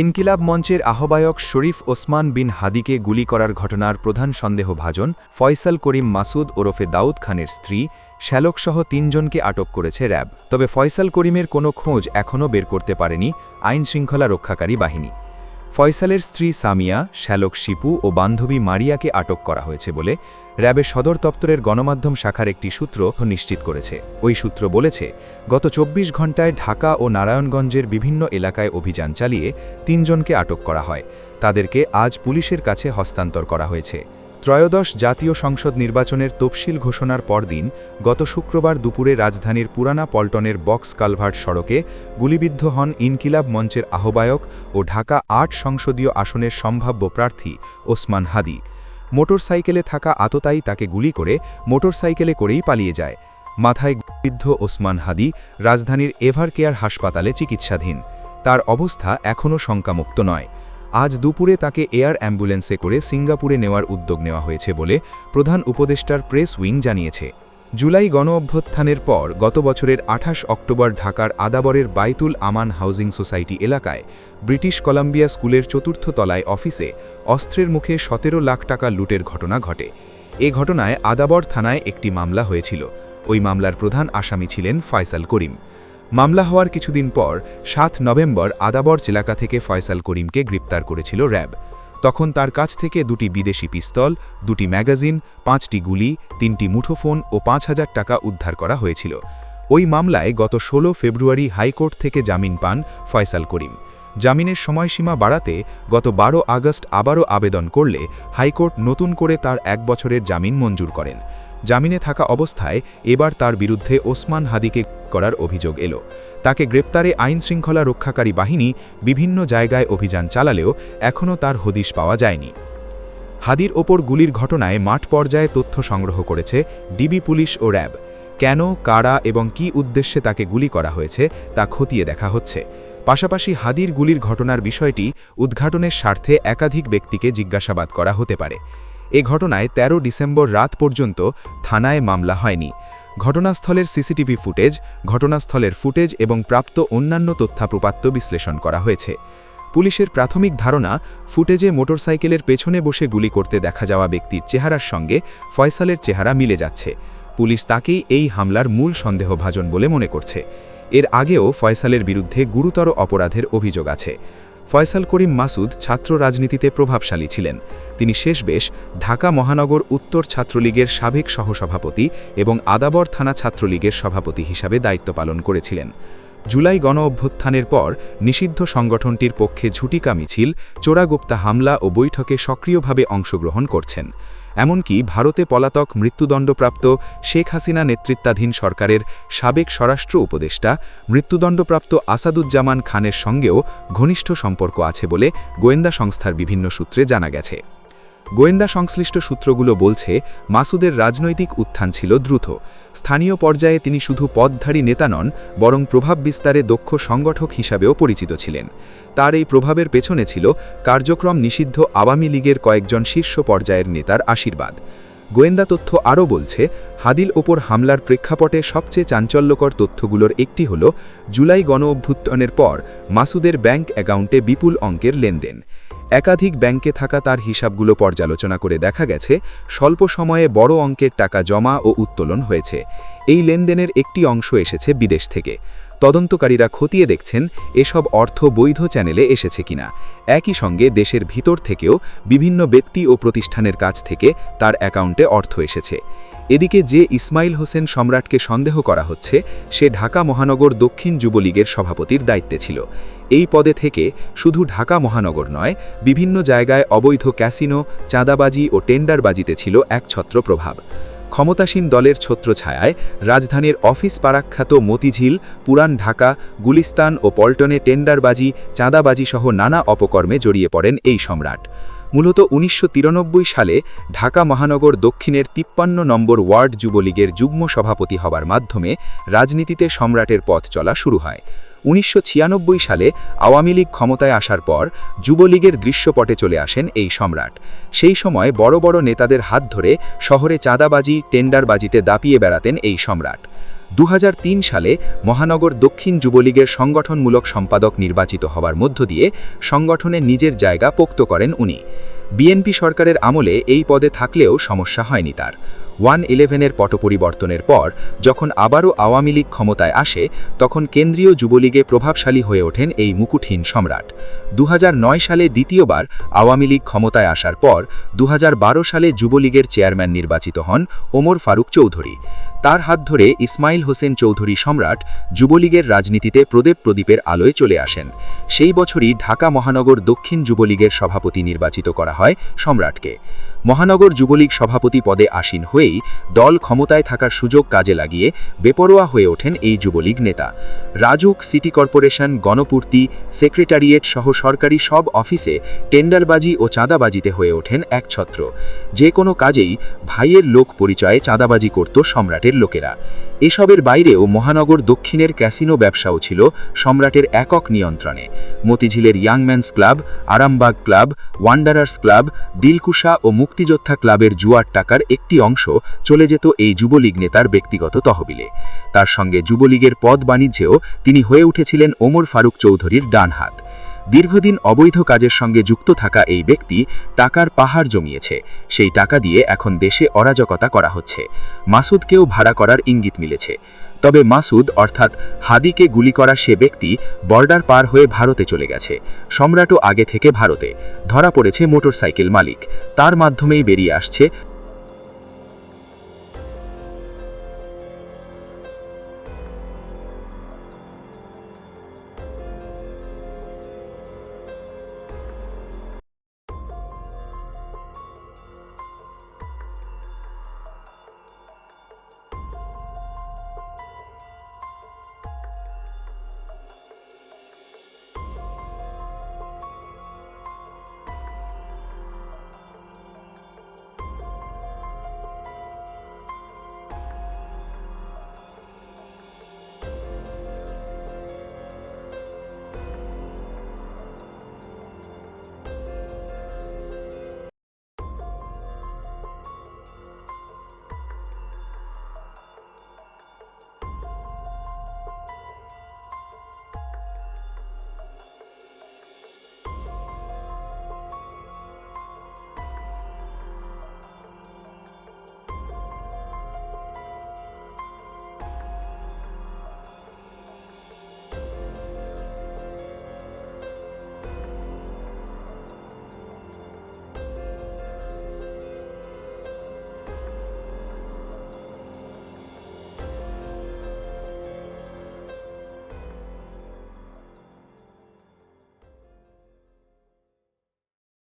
ইনকিলাব মঞ্চের আহ্বায়ক শরীফ ওসমান বিন হাদিকে গুলি করার ঘটনার প্রধান সন্দেহভাজন ফয়সাল করিম মাসুদ ওরফে দাউদ খানের স্ত্রী, শ্যালকসহ তিনজনকে আটক করেছে র্যাব। তবে ফয়সাল করিমের কোনো খোঁজ এখনও বের করতে পারেনি আইন শৃঙ্খলা রক্ষাকারী বাহিনী। ফয়সালের স্ত্রী সামিয়া, শ্যালক শিপু ও বান্ধবী মারিয়াকে আটক করা হয়েছে বলে র্যাবের সদর দপ্তরের গণমাধ্যম শাখার একটি সূত্র নিশ্চিত করেছে। ওই সূত্র বলেছে, গত ২৪ ঘণ্টায় ঢাকা ও নারায়ণগঞ্জের বিভিন্ন এলাকায় অভিযান চালিয়ে তিনজনকে আটক করা হয়। তাদেরকে আজ পুলিশের কাছে হস্তান্তর করা হয়েছে। ত্রয়োদশ জাতীয় সংসদ নির্বাচনের তফসিল ঘোষণার পরদিন গত শুক্রবার দুপুরে রাজধানীর পুরানা পল্টনের বক্স কালভার্ট সড়কে গুলিবিদ্ধ হন ইনকিলাব মঞ্চের আহ্বায়ক ও ঢাকা আট সংসদীয় আসনের সম্ভাব্য প্রার্থী ওসমান হাদি। মোটরসাইকেলে থাকা আততায়ী তাকে গুলি করে মোটরসাইকেলে করেই পালিয়ে যায়। মাথায় বৃদ্ধ ওসমান হাদি রাজধানীর এভার কেয়ার হাসপাতালে চিকিৎসাধীন। তার অবস্থা এখনও শঙ্কামুক্ত নয়। আজ দুপুরে তাকে এয়ার অ্যাম্বুলেন্সে করে সিঙ্গাপুরে নেওয়ার উদ্যোগ নেওয়া হয়েছে বলে প্রধান উপদেষ্টার প্রেস উইং জানিয়েছে। জুলাই গণ অভ্যুত্থানের পর গত বছরের আঠাশ অক্টোবর ঢাকার আদাবরের বাইতুল আমান হাউজিং সোসাইটি এলাকায় ব্রিটিশ কলাম্বিয়া স্কুলের চতুর্থ তলায় অফিসে অস্ত্রের মুখে সতেরো লাখ টাকা লুটের ঘটনা ঘটে। এ ঘটনায় আদাবর থানায় একটি মামলা হয়েছিল। ওই মামলার প্রধান আসামি ছিলেন ফয়সাল করিম। মামলা হওয়ার কিছুদিন পর সাত নভেম্বর আদাবর এলাকা থেকে ফয়সাল করিমকে গ্রেপ্তার করেছিল র্যাব। তখন তার কাছ থেকে দুটি বিদেশি পিস্তল, দুটি ম্যাগাজিন, পাঁচটি গুলি, তিনটি মুঠোফোন ও পাঁচ হাজার টাকা উদ্ধার করা হয়েছিল। ওই মামলায় গত ১৬ ফেব্রুয়ারি হাইকোর্ট থেকে জামিন পান ফয়সাল করিম। জামিনের সময়সীমা বাড়াতে গত ১২ আগস্ট আবারও আবেদন করলে হাইকোর্ট নতুন করে তার এক বছরের জামিন মঞ্জুর করেন। জামিনে থাকা অবস্থায় এবার তার বিরুদ্ধে ওসমান হাদিকে করার অভিযোগ এলো। তাকে গ্রেপ্তারে আইন শৃঙ্খলা রক্ষাকারী বাহিনী বিভিন্ন জায়গায় অভিযান চালালেও এখনও তার হদিশ পাওয়া যায়নি। হাদির ওপর গুলির ঘটনায় মাঠ পর্যায়ে তথ্য সংগ্রহ করেছে ডিবি পুলিশ ও র্যাব। কেন, কারা এবং কি উদ্দেশ্যে তাকে গুলি করা হয়েছে তা খতিয়ে দেখা হচ্ছে। পাশাপাশি হাদির গুলির ঘটনার বিষয়টি উদ্ঘাটনের স্বার্থে একাধিক ব্যক্তিকে জিজ্ঞাসাবাদ করা হতে পারে। এ ঘটনায় ১৩ ডিসেম্বর রাত পর্যন্ত থানায় মামলা হয়নি। ঘটনাস্থলের সিসিটিভি ফুটেজ, ঘটনাস্থলের ফুটেজ এবং প্রাপ্ত অন্যান্য তথ্যাপ্রপাত্য বিশ্লেষণ করা হয়েছে। পুলিশের প্রাথমিক ধারণা, ফুটেজে মোটরসাইকেলের পেছনে বসে গুলি করতে দেখা যাওয়া ব্যক্তির চেহারার সঙ্গে ফয়সালের চেহারা মিলে যাচ্ছে। পুলিশ তাকেই এই হামলার মূল সন্দেহভাজন বলে মনে করছে। এর আগেও ফয়সালের বিরুদ্ধে গুরুতর অপরাধের অভিযোগ আছে। ফয়সাল করিম মাসুদ ছাত্র রাজনীতিতে প্রভাবশালী ছিলেন। তিনি শেষ বেশ ঢাকা মহানগর উত্তর ছাত্রলীগের সাবেক সহসভাপতি এবং আদাবর থানা ছাত্রলীগের সভাপতি হিসাবে দায়িত্ব পালন করেছিলেন। জুলাই গণ অভ্যুত্থানের পর নিষিদ্ধ সংগঠনটির পক্ষে ঝুটিকা মিছিল, চোরাগুপ্তা হামলা ও বৈঠকে সক্রিয়ভাবে অংশগ্রহণ করছেন। এমনকি ভারতে পলাতক মৃত্যুদণ্ডপ্রাপ্ত শেখ হাসিনা নেতৃত্বাধীন সরকারের সাবেক স্বরাষ্ট্র উপদেষ্টা মৃত্যুদণ্ডপ্রাপ্ত আসাদুজ্জামান খানের সঙ্গেও ঘনিষ্ঠ সম্পর্ক আছে বলে গোয়েন্দা সংস্থার বিভিন্ন সূত্রে জানা গেছে। গোয়েন্দা সংশ্লিষ্ট সূত্রগুলো বলছে, মাসুদের রাজনৈতিক উত্থান ছিল দ্রুত। স্থানীয় পর্যায়ে তিনি শুধু পদধারী নেতা নন, বরং প্রভাব বিস্তারে দক্ষ সংগঠক হিসাবেও পরিচিত ছিলেন। তার এই প্রভাবের পেছনে ছিল কার্যক্রম নিষিদ্ধ আওয়ামী লীগের কয়েকজন শীর্ষ পর্যায়ের নেতার আশীর্বাদ। গোয়েন্দা তথ্য আরও বলছে, হাদিল ওপর হামলার প্রেক্ষাপটে সবচেয়ে চাঞ্চল্যকর তথ্যগুলোর একটি হল, জুলাই গণ অভ্যুত্থানের পর মাসুদের ব্যাংক অ্যাকাউন্টে বিপুল অঙ্কের লেনদেন। একাধিক ব্যাংকে থাকা তার হিসাবগুলো পর্যালোচনা করে দেখা গেছে, স্বল্প সময়ে বড় অঙ্কের টাকা জমা ও উত্তোলন হয়েছে। এই লেনদেনের একটি অংশ এসেছে বিদেশ থেকে। তদন্তকারীরা খতিয়ে দেখছেন, এসব অর্থ বৈধ চ্যানেলে এসেছে কিনা। একই সঙ্গে দেশের ভিতর থেকেও বিভিন্ন ব্যক্তি ও প্রতিষ্ঠানের কাছ থেকে তার অ্যাকাউন্টে অর্থ এসেছে। এদিকে যে ইসমাইল হোসেন সম্রাটকে সন্দেহ করা হচ্ছে, সে ঢাকা মহানগর দক্ষিণ যুবলীগের সভাপতির দায়িত্বে ছিল। এই পদে থেকে শুধু ঢাকা মহানগর নয়, বিভিন্ন জায়গায় অবৈধ ক্যাসিনো, চাঁদাবাজি ও টেন্ডারবাজিতে ছিল একছত্র প্রভাব। ক্ষমতাসীন দলের ছত্রছায়ায় রাজধানীর অফিস পারাখ্যাত মতিঝিল, পুরান ঢাকা, গুলিস্তান ও পল্টনে টেন্ডারবাজি, চাঁদাবাজি সহ নানা অপকর্মে জড়িয়ে পড়েন এই সম্রাট। মূলত উনিশশো তিরানব্বই সালে ঢাকা মহানগর দক্ষিণের তিপ্পান্ন নম্বর ওয়ার্ড যুবলীগের যুগ্ম সভাপতি হবার মাধ্যমে রাজনীতিতে সম্রাটের পথ চলা শুরু হয়। উনিশশো ছিয়ানব্বই সালে আওয়ামী লীগ ক্ষমতায় আসার পর যুবলীগের দৃশ্যপটে চলে আসেন এই সম্রাট। সেই সময় বড় বড় নেতাদের হাত ধরে শহরে চাঁদাবাজি, টেন্ডারবাজিতে দাপিয়ে বেড়াতেন এই সম্রাট। দু হাজার তিন সালে মহানগর দক্ষিণ যুবলীগের সংগঠনমূলক সম্পাদক নির্বাচিত হওয়ার মধ্য দিয়ে সংগঠনে নিজের জায়গা পোক্ত করেন উনি। বিএনপি সরকারের আমলে এই পদে থাকলেও সমস্যা হয়নি তার। ওয়ান ইলেভেনের পট পরিবর্তনের পর যখন আবারও আওয়ামী লীগ ক্ষমতায় আসে, তখন কেন্দ্রীয় যুবলীগে প্রভাবশালী হয়ে ওঠেন এই মুকুটহীন সম্রাট। দু হাজার নয় সালে দ্বিতীয়বার আওয়ামী লীগ ক্ষমতায় আসার পর দুহাজার বারো সালে যুবলীগের চেয়ারম্যান নির্বাচিত হন ওমর ফারুক চৌধুরী। তার হাত ধরে ইসমাইল হোসেন চৌধুরী সম্রাট যুবলীগের রাজনীতিতে প্রদেব প্রদীপের আলোয় চলে আসেন। সেই বছরই ঢাকা মহানগর দক্ষিণ যুবলীগের সভাপতি নির্বাচিত করা হয় সম্রাটকে। মহানগর যুবলীগ সভাপতি পদে আসীন হয়েই দল ক্ষমতায় থাকার সুযোগ কাজে লাগিয়ে বেপরোয়া হয়ে ওঠেন এই যুবলীগ নেতা। রাজুক সিটি কর্পোরেশন গণপূর্তি, সেক্রেটারিয়েট সহ সরকারি সব অফিসে টেন্ডারবাজি ও চাঁদাবাজিতে হয়ে ওঠেন একছত্র যে কোনো কাজেই ভাইয়ের লোক পরিচয়ে চাঁদাবাজি করত সম্রাটের লোকেরা। এসবের বাইরেও মহানগর দক্ষিণের ক্যাসিনো ব্যবসাও ছিল সম্রাটের একক নিয়ন্ত্রণে। মতিঝিলের young men's club, Arambagh club, wanderers club, Dilkusha ও মুক্তিযোদ্ধা ক্লাবের জুয়ার টাকার একটি অংশ চলে যেত এই যুবলীগ নেতার ব্যক্তিগত তহবিলে। তার সঙ্গে যুবলীগের পদ বাণিজ্যেও তিনি হয়ে উঠেছিলেন ওমর ফারুক চৌধুরীর ডান হাত দীর্ঘদিন অবৈধ কাজের সঙ্গে যুক্ত থাকা এই ব্যক্তি টাকার পাহাড় জমিয়েছে। সেই টাকা দিয়ে এখন দেশে অরাজকতা করা হচ্ছে। মাসুদকেও ভাড়া করার ইঙ্গিত মিলেছে। তবে মাসুদ, অর্থাৎ হাদিকে গুলি করা সে ব্যক্তি, বর্ডার পার হয়ে ভারতে চলে গেছে। সম্রাটও আগে থেকে ভারতে। ধরা পড়েছে মোটরসাইকেল মালিক। তার মাধ্যমেই বেরিয়ে আসছে